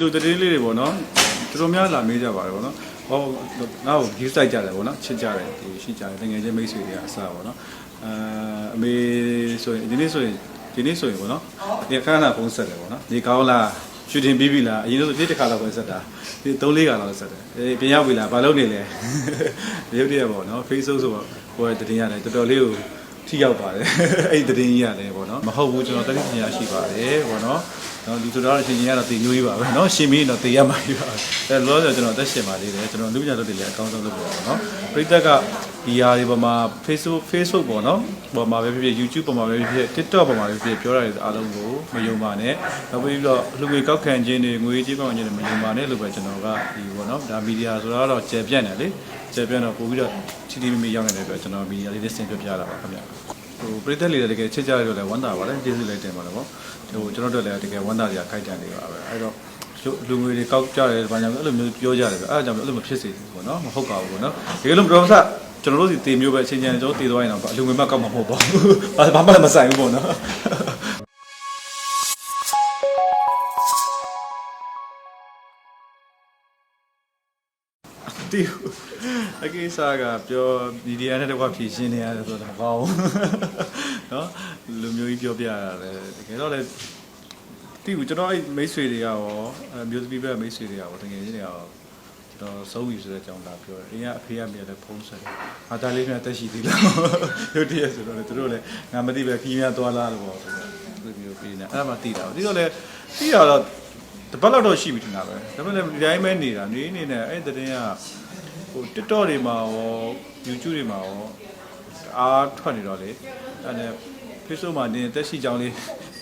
လိုသတင်းလေးတွေပေါ့နော်တော်တော်များလာမေးကြပါတယ်ပေါ့နော်ဟောငါ့ကို view site ကြတယ်ပေါ့နော်ချစ်ကြတယ်ဒီရှိကြတယ်တကယ်ချင်းမိတ်ဆွေတွေကအစားပေါ့နော်အဲအမေဆိုရင်ဒီနေ့ဆိုရင်ဒီနေ့ဆိုရင်ပေါ့နော်ဒီခဏခဏဖုန်းဆက်တယ်ပေါ့နော်ဒီကောင်းလားရှူတင်ပြီးပြီလားအရင်ဆုံးတစ်တစ်ခါလောက်ပဲဆက်တာဒီ3 4ခါလောက်ဆက်တယ်အေးပြန်ရောက်ပြီလားဘာလုပ်နေလဲရုပ်တရက်ပေါ့နော် Facebook ဆိုတော့ဟိုတတင်ရတယ်တော်တော်လေးကိုထိရောက်ပါတယ်အဲ့ဒီတတင်ကြီးရတယ်ပေါ့နော်မဟုတ်ဘူးကျွန်တော်တတိပညာရှိပါတယ်ပေါ့နော် နော်လူဆိုတော့အချိန်ကြီးကတော့တည်ညိုးကြီးပါပဲနော်ရှင်မင်းတော့တည်ရမှာကြီးပါအဲလောလောကျွန်တော်တက်ရှင်ပါသေးတယ်ကျွန်တော်လူပညာလုပ်တယ်လည်းအကောင်းဆုံးလုပ်ပါတော့နော်ပရိသတ်ကဒီဟာတွေပေါ်မှာ Facebook Facebook ပေါ်နော်ပေါ်မှာပဲဖြစ်ဖြစ် YouTube ပေါ်မှာပဲဖြစ်ဖြစ် TikTok ပေါ်မှာပဲဖြစ်ဖြစ်ပြောတာတွေအားလုံးကိုမယုံပါနဲ့နောက်ပြီးတော့လူငွေကောက်ခံခြင်းတွေငွေကြေးကောက်ခံခြင်းတွေမယုံပါနဲ့လို့ပဲကျွန်တော်ကဒီပေါ့နော်ဒါမီဒီယာဆိုတော့ကျယ်ပြန့်တယ်လေကျယ်ပြန့်တော့ပို့ပြီးတော့ TTV မီရောင်းနေတယ်ပြကျွန်တော်မီဒီယာလေးနဲ့ဆင်ပြပြတာပါခင်ဗျာ ဟိုပြည်သက်လေးတွေတကယ်ချစ်ကြရတော့လည်းဝမ်းသာပါတယ်ကျေးဇူးလည်းတင်ပါတယ်ပေါ့ဟိုကျွန်တော်တို့လည်းတကယ်ဝမ်းသာကြခိုက်တန်နေပါပဲအဲ့တော့လူငွေတွေကောက်ကြတယ်ဘာကြောင့်လဲအဲ့လိုမျိုးပြောကြတယ်ပဲအဲ့ဒါကြောင့်အဲ့လိုမဖြစ်စေဘူးပေါ့နော်မဟုတ်ပါဘူးပေါ့နော်တကယ်လို့ပရောဆကျွန်တော်တို့စီတေမျိုးပဲအချင်းချင်းကျွန်တော်တေသွားရင်တော့လူငွေမကောက်မှာမဟုတ်ပါဘူးဘာဘာမှလည်းမဆိုင်ဘူးပေါ့နော် တိအကိစ္စကပြောမီဒီယာနဲ့တကွာဖြည့်ရှင်းနေရတယ်ဆိုတာဘာအောင်နော်လူမျိုးကြီးပြောပြရတယ်တကယ်တော့လည်းတိကိုကျွန်တော်အဲ့မိတ်ဆွေတွေကရောအမျိုးသမီးဘက်မိတ်ဆွေတွေကရောတကယ်ကြီးတွေရောကျွန်တော်ဆုံးပြီဆိုတဲ့အကြောင်းလာပြောတယ်အင်းကအဖေကမြေလည်းဖုံးဆက်တယ်ဟာတာလေးမြတ်တက်ရှိသေးလားရုတ်တရက်ဆိုတော့လေသူတို့လည်းငါမသိပဲခီးများသွားလားလို့ပေါ့ဒီမျိုးပြနေအဲ့ဒါမှတိတာဒီတော့လည်းတိရတော့ တပတ်လောက်တော့ရှိပြီထင်တာပဲဒါပေမဲ့လည်းဒီတိုင်းပဲနေတာနေနေနဲ့အဲ့တဲ့တင်းကဟို TikTok တွေမှာရော YouTube တွေမှာရောအားထွက်နေတော့လေအဲ့ဒါ Facebook မှာတင်တက်ရှိကြောင်းလေး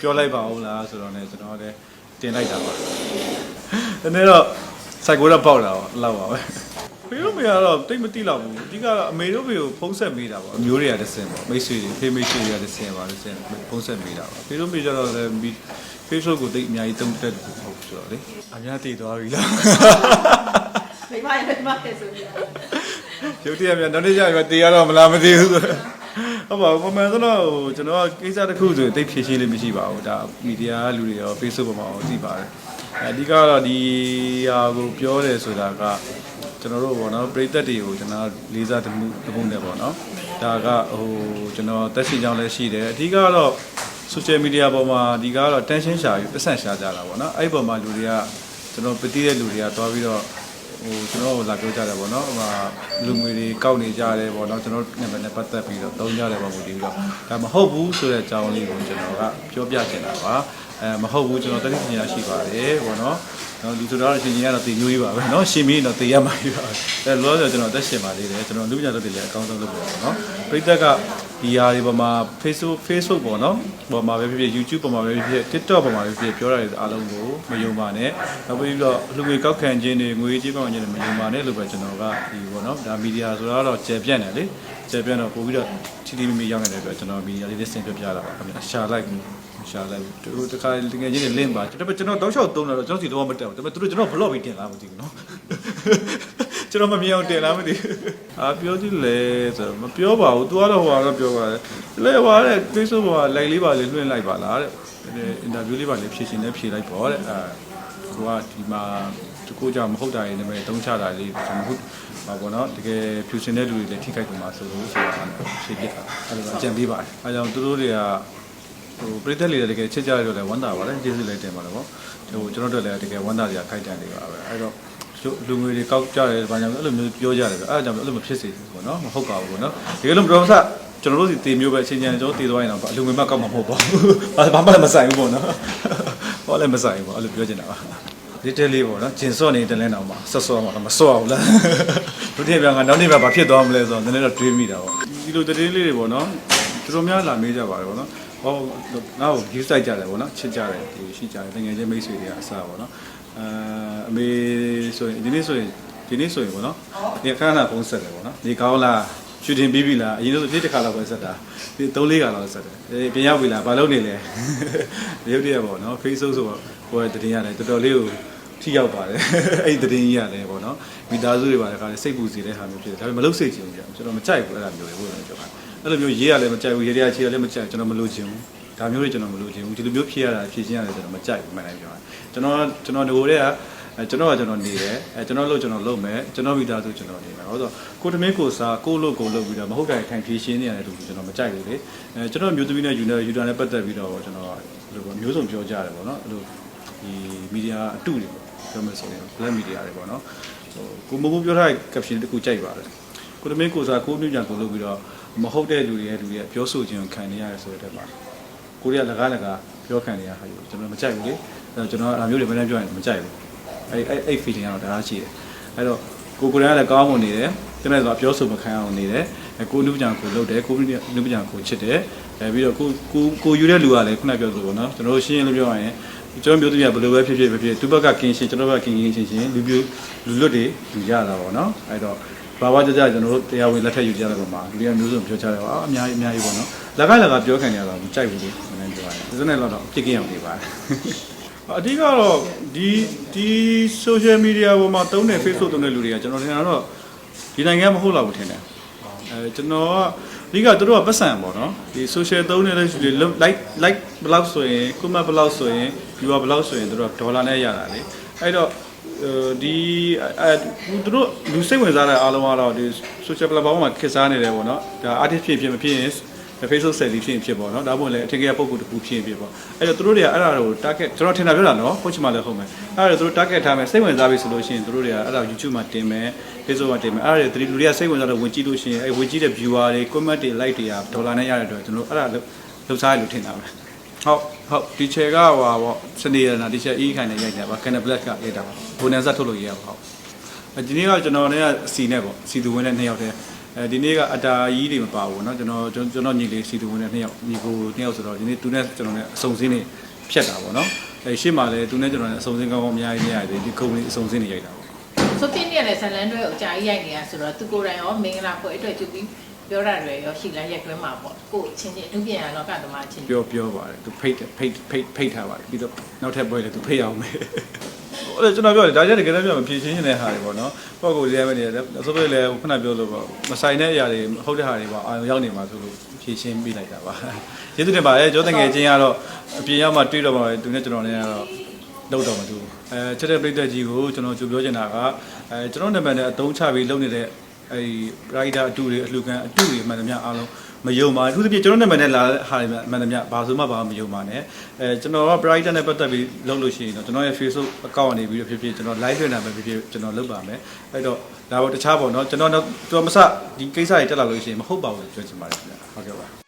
ပြောလိုက်ပါဦးလားဆိုတော့ねကျွန်တော်လည်းတင်လိုက်တာပါဒီနေ့တော့စိုက်ကိုတော့ပေါက်တာပေါ့လောက်ပါပဲဖေတို့မေကတော့တိတ်မတိလောက်ဘူးအဓိကတော့အမေတို့ဖေကိုဖုံးဆက်မိတာပေါ့အမျိုးတွေကတစ်ဆင်ပေါ့မိတ်ဆွေတွေဖေးမိတ်ဆွေတွေကတစ်ဆင်ပါတစ်ဆင်ဖုံးဆက်မိတာပေါ့ဖေတို့မေကျတော့လည်း Facebook ကိုတိတ်အများကြီးတုံးတက်တယ်ဟုတ်ဆိုတော့လေအများတည်သွားပြီလားမိမရဲ့မိမရဲ့ဆိုပြီးရုပ်တရက်မြန်နောက်နေ့ကျရင်တေးရတော့မလားမသိဘူးဆိုဟုတ်ပါဘူးပုံမှန်ဆိုတော့ဟိုကျွန်တော်ကကိစ္စတစ်ခုဆိုရင်တိတ်ဖြည့်ရှင်းလို့မရှိပါဘူးဒါမီဒီယာလူတွေရော Facebook ပေါ်မှာရောသိပါတယ်အဓိကတော့ဒီဟာကိုပြောတယ်ဆိုတာကကျွန်တော်တို့ပေါ့နော်ပရိသတ်တွေကိုကျွန်တော်လေးစားတမှုတမှုနဲ့ပေါ့နော်ဒါကဟိုကျွန်တော်တက်ရှိကြောင်းလည်းရှိတယ်အဓိကတော့ social media ပေါ်မှာဒီကတော့ tension ရှာပြီးပတ်စံရှာကြတာပေါ့နော်အဲ့ဒီပေါ်မှာလူတွေကကျွန်တော်ပတိတဲ့လူတွေကတွားပြီးတော့ ဟိုကျွန်တော်တို့လာပြောကြတယ်ပေါ့နော်ဟိုမှာလူငွေတွေကောက်နေကြတယ်ပေါ့နော်ကျွန်တော်နာမည်နဲ့ပတ်သက်ပြီးတော့သုံးကြတယ်ပေါ့မူတည်ပြီးတော့ဒါမဟုတ်ဘူးဆိုတဲ့အကြောင်းလေးကိုကျွန်တော်ကပြောပြချင်တာပါအဲမဟုတ်ဘူးကျွန်တော်တတိပညာရှိပါတယ်ပေါ့နော်နော်ဒီဆိုတော့အရှင်ကြီးကတော့တည်ညွေးပါပဲเนาะရှင်မင်းတော့တည်ရမှာပြီပါအဲလောလောဆယ်ကျွန်တော်တက်ရှင်ပါသေးတယ်ကျွန်တော်လူပညာလုပ်တယ်လည်းအကောင်းဆုံးလုပ်ပါတော့เนาะပရိသတ်က ဒီဟာတွေပေါ်မှာ Facebook Facebook ပေါ့နော်ပေါ်မှာပဲဖြစ်ဖြစ် YouTube ပေါ်မှာပဲဖြစ်ဖြစ် TikTok ပေါ်မှာပဲဖြစ်ဖြစ်ပြောရတယ်အားလုံးကိုမယုံပါနဲ့နောက်ပြီးတော့လူငွေကောက်ခံခြင်းတွေငွေကြေးကောက်ခံခြင်းတွေမယုံပါနဲ့လို့ပဲကျွန်တော်ကဒီပေါ့နော်ဒါမီဒီယာဆိုတော့ကျေပြန့်တယ်လေကျေပြန့်တော့ပို့ပြီးတော့ချီတီမီမီရောက်နေတဲ့အတွက်ကျွန်တော်မီဒီယာလေးလေးဆင်ပြပြတာပါခင်ဗျာရှာလိုက်ရှာလိုက်သူတခါတကယ်ချင်းတွေလင့်ပါကျွန်တော်ကျွန်တော်တောက်လျှောက်သုံးတာတော့ကျွန်တော်စီတော့မတက်ဘူးဒါပေမဲ့သူတို့ကျွန်တော် blog ပြီးတင်လာမသိဘူးနော် ကျွန်တော်မမြင်အောင်တင်လာမသိဘူးအာပြောကြည့်လေဆိုတော့မပြောပါဘူး तू ကတော့ဟိုကတော့ပြောပါတယ်လေဟိုကတဲ့ Facebook ပေါ်က like လေးပါလေးလွှင့်လိုက်ပါလားတဲ့အင်တာဗျူးလေးပါလေးဖြည့်ရှင်နဲ့ဖြည့်လိုက်ပေါ့တဲ့အာသူကဒီမှာတကူကြောင့်မဟုတ်တာရေးနာမည်တုံးချတာလေးကျွန်တော်ဟုတ်ပါဘောနော်တကယ်ဖြူရှင်တဲ့လူတွေလည်းထိခိုက်ကုန်မှာဆိုလို့ဆိုတာဖြည့်ပြတာအဲ့လိုအကြံပေးပါတယ်အဲကြောင့်သူတို့တွေကဟိုပြည်သက်လေးတွေတကယ်ချစ်ကြရတော့လည်းဝမ်းသာပါတယ်ကျေးဇူးလည်းတင်ပါတယ်ပေါ့ဟိုကျွန်တော်တို့လည်းတကယ်ဝမ်းသာကြခိုက်တန်နေပါပဲအဲ့တော့ လူငွေတွေကောက်ကြတယ်ဘာကြောင့်လဲအဲ့လိုမျိုးပြောကြတယ်ပဲအဲ့ဒါကြောင့်အဲ့လိုမဖြစ်စေဘူးပေါ့နော်မဟုတ်ပါဘူးပေါ့နော်တကယ်လို့ပရောဆကျွန်တော်တို့စီတေမျိုးပဲအချင်းချင်းကျွန်တော်တေသွားရင်တော့လူငွေမကောက်မှာမဟုတ်ပါဘူးဘာဘာမှလည်းမဆိုင်ဘူးပေါ့နော်ဘာလည်းမဆိုင်ဘူးပေါ့အဲ့လိုပြောချင်တာပါဒီတဲလေးပေါ့နော်ဂျင်စော့နေတဲ့လဲတော့မှဆော့ဆော့မှာမဆော့အောင်လားဒုတိယပြန်ကနောက်နေ့ပြန်ဘာဖြစ်သွားမလဲဆိုတော့နည်းနည်းတော့တွေးမိတာပေါ့ဒီလိုသတင်းလေးတွေပေါ့နော်တော်တော်များလာမေးကြပါတယ်ပေါ့နော်ဟောငါ့ကို view site ကြတယ်ပေါ့နော်ချစ်ကြတယ်ဒီရှိကြတယ်တကယ်ချင်းမိတ်ဆွေတွေကအစားပေါ့နော်အဲအ မေဆိုရင်ဒီနေ့ဆိုရင်ဒီနေ့ဆိုရင်ပေါ့နော်ဒီခဏခဏဖုန်းဆက်တယ်ပေါ့နော်ဒီကောင်းလားရှူတင်ပြီးပြီလားအရင်ဆုံးတစ်တစ်ခါလောက်ပဲဆက်တာဒီ3 4ခါလောက်ဆက်တယ်အေးပြန်ရောက်ပြီလားဘာလုပ်နေလဲရုပ်တရက်ပေါ့နော် Facebook ဆိုတော့ဟိုတတင်ရတယ်တော်တော်လေးကိုထိရောက်ပါတယ်အဲ့ဒီတတင်ကြီးရတယ်ပေါ့နော်မိသားစုတွေပါတဲ့ခါလေးစိတ်ပူစီတဲ့ဟာမျိုးဖြစ်တယ်ဒါပေမဲ့မလုပ်စိတ်ချင်ဘူးကြာကျွန်တော်မကြိုက်ဘူးအဲ့ဒါမျိုးတွေဟုတ်တယ်ပြောတာအဲ့လိုမျိုးရေးရလည်းမကြိုက်ဘူးရေးရချေရလည်းမကြိုက်ကျွန်တော်မလုပ်ချင်ဘူးဒါမျိုးတွေကျွန်တော်မလို့ချင်ဘူးဒီလိုမျိုးဖြစ်ရတာဖြစ်ချင်းရတယ်ကျွန်တော်မကြိုက်ဘူးမှန်တယ်ပြောတာကျွန်တော်ကျွန်တော်တို့တွေက အဲကျွန်တော်ကကျွန်တော်နေတယ်အဲကျွန်တော်လို့ကျွန်တော်လုပ်မယ်ကျွန်တော်မိသားစုကျွန်တော်နေမယ်ဟုတ်ဆိုကိုတမင်းကိုစားကိုလို့ကိုလုပ်ပြီးတော့မဟုတ်တိုင်းထိုင်ဖြည့်ရှင်းနေရတယ်လို့ကျွန်တော်မကြိုက်ဘူးလေအဲကျွန်တော်မျိုးသမီးနဲ့ယူနေယူတာနဲ့ပတ်သက်ပြီးတော့ကျွန်တော်ဘယ်လိုပေါ့မျိုးစုံပြောကြတယ်ပေါ့နော်အဲ့လိုဒီမီဒီယာအတုတွေပေါ့ပြောမယ်ဆိုရင် black media တွေပေါ့နော်ဟိုကိုမကူပြောထားတဲ့ caption တခုကြိုက်ပါတယ်ကိုတမင်းကိုစားကိုမျိုးညာကိုလုပ်ပြီးတော့မဟုတ်တဲ့လူတွေရဲ့လူတွေရဲ့ပြောဆိုခြင်းကိုခံနေရတယ်ဆိုတဲ့တက်ပါကိုရီးယားလကားလကားပြောခံနေရဟာယူကျွန်တော်မကြိုက်ဘူးလေအဲတော့ကျွန်တော်အမျိုးတွေမနေ့ပြောရင်မကြိုက်ဘူး အဲအဲအဲ့ feeling ကတော့ဒါရှိတယ်အဲတော့ကိုကိုရီးယားလည်းကောင်းဝင်နေတယ်တနေ့ဆိုပြောဆိုမခံအောင်နေတယ်အဲကိုနုပညာကိုလုပ်တယ်ကိုနုပညာကိုချစ်တယ်အဲပြီးတော့ကိုကိုကိုယူတဲ့လူကလည်းခုနပြောသလိုပေါ့နော်ကျွန်တော်တို့ရှင်းရင်းလို့ပြောရရင်ကျွန်တော်မျိုးသမီးကဘယ်လိုပဲဖြစ်ဖြစ်ဖြစ်ဖြစ်သူဘက်ကကင်းရှင်းကျွန်တော်ဘက်ကကင်းရှင်းရှင်းရှင်းလူပြလူလွတ်တွေလူရတာပေါ့နော်အဲတော့ဘာဝကြကြကျွန်တော်တို့တရားဝင်လက်ထက်ယူကြတဲ့ပုံမှာလူတွေကမျိုးစုံပြောကြတယ်အာအများကြီးအများကြီးပေါ့နော်လက်ကလက်ကပြောခံနေရတာမကြိုက်ဘူးလေမင်းပြောရတယ်ဒီစနေတော့ဖြစ်ကြအောင်နေပါတယ် အဓိကတော့ဒီဒီ social media ပေါ်မှာတုံးတဲ့ Facebook တုံးတဲ့လူတွေကကျွန်တော်ထင်တာတော့ဒီနိုင်ငံမဟုတ်တော့ဘူးထင်တယ်အဲကျွန်တော်ကအဓိကသူတို့ကပတ်စံပေါ့နော်ဒီ social တုံးနေတဲ့လူတွေ like like ဘယ်လောက်ဆိုရင် comment ဘယ်လောက်ဆိုရင် viewer ဘယ်လောက်ဆိုရင်သူတို့ကဒေါ်လာနဲ့ရတာလေအဲ့တော့ဒီအဲသူတို့လူစိတ်ဝင်စားတဲ့အားလုံးကတော့ဒီ social platform မှာခေတ်စားနေတယ်ပေါ့နော်ဒါ artist ဖြစ်ဖြစ်မဖြစ်ရင် Facebook ဆယ်လီဖြစ်ရင်ဖြစ်ပေါ့နော်ဒါမှမဟုတ်လည်းအထင်ကြီးပုံကူတစ်ခုဖြစ်ရင်ဖြစ်ပေါ့အဲ့တော့သူတို့တွေကအဲ့ဒါကို target ကျွန်တော်ထင်တာပြောတာနော်ဟုတ်ချင်မှလည်းဟုတ်မယ်အဲ့ဒါသူတို့ target ထားမယ်စိတ်ဝင်စားပြီဆိုလို့ရှိရင်သူတို့တွေကအဲ့ဒါ YouTube မှာတင်မယ် Facebook မှာတင်မယ်အဲ့ဒါတွေလူတွေကစိတ်ဝင်စားတော့ဝင်ကြည့်လို့ရှိရင်အဲ့ဝင်ကြည့်တဲ့ viewer တွေ comment တွေ like တွေကဒေါ်လာနဲ့ရတဲ့အတွက်ကျွန်တော်အဲ့ဒါလှုပ်ရှားရလို့ထင်တာပဲဟုတ်ဟုတ်ဒီချေကဟိုပါပေါ့စနေရနာဒီချေ E ခိုင်နဲ့ရိုက်တယ်ပါ Canal Black ကရိုက်တာပါဘိုနန်ဆက်ထုတ်လို့ရပါဟုတ်ဒီနေ့ကကျွန်တော်နဲ့အစီနဲ့ပေါ့စီသူဝင်တဲ့နှစ်ယောက်တည်း အဲဒီနေ့ကအတာကြီးတွေမပါဘူးเนาะကျွန်တော်ကျွန်တော်ညီလေးစီသူဝင်တဲ့နှစ်ယောက်ညီကိုနှစ်ယောက်ဆိုတော့ဒီနေ့သူနဲ့ကျွန်တော်နဲ့အစုံစင်းနေဖြတ်တာပေါ့เนาะအဲရှေ့မှာလည်းသူနဲ့ကျွန်တော်နဲ့အစုံစင်းကောင်းကောင်းအများကြီးနေရတယ်ဒီကုမ္ပဏီအစုံစင်းနေရိုက်တာပေါ့ ဆိုပြင်းနေရတဲ့ဇလန်တွေအကြာကြီးရိုက်နေရဆိုတော့သူကိုယ်တိုင်ရောမင်္ဂလာပွဲအတွက်ကြည့်ပြီးပြောတာတွေရောရှိလားရက်တွဲမှာပေါ့ကို့ချင်းချင်းအမှုပြန်ရတော့ကတမချင်း ပြောပြောပါတယ်သူဖိတ်ဖိတ်ဖိတ်ဖိတ်ထားပါတယ်ပြီးတော့နောက်ထပ်ပွဲလည်းသူဖိတ်အောင်မယ် ဟိုလေကျွန်တော်ပြောတယ်ဒါကြတဲ့တကယ်တော့ပြောမဖြည့်ချင်းနေတဲ့ဟာတွေပေါ့နော်ပေါ့ကိုရဲမနေတယ်ဆိုတော့လေခုနပြောလို့ပေါ့မဆိုင်တဲ့အရာတွေဟုတ်တဲ့ဟာတွေပေါ့အာရုံရောက်နေမှာဆိုလို့ဖြည့်ချင်းပေးလိုက်တာပါကျေးဇူးတင်ပါတယ်ကျောင်းတငယ်ချင်းကတော့အပြင်ရောက်မှတွေ့တော့ပါသူနဲ့ကျွန်တော်လည်းကတော့လောက်တော့မသူအဲချက်တဲ့ပြိတက်ကြီးကိုကျွန်တော်ကြိုပြောချင်တာကအဲကျွန်တော်နာမည်နဲ့အတုံးချပြီးလုပ်နေတဲ့အဲဒီ rider အတူတွေအလှကန်အတူတွေမှန်သမျှအားလုံး မယုံပါဘူးသူပြကျွန်တော်နာမည်နဲ့လာဟာတွေမှန်တယ်မြဘာဆိုမှဘာမှမယုံပါနဲ့အဲကျွန်တော်က brighter နဲ့ပတ်သက်ပြီးလုပ်လို့ရှိရင်တော့ကျွန်တော်ရဲ့ Facebook account ကနေပြီးတော့ဖြစ်ဖြစ်ကျွန်တော် live လွှင့်တာပဲဖြစ်ဖြစ်ကျွန်တော်လုပ်ပါမယ်အဲ့တော့ဒါတော့တခြားပေါ့နော်ကျွန်တော်တော့မစဒီကိစ္စတွေတက်လာလို့ရှိရင်မဟုတ်ပါဘူးလို့ပြောချင်ပါတယ်ခင်ဗျာဟုတ်ကဲ့ပါ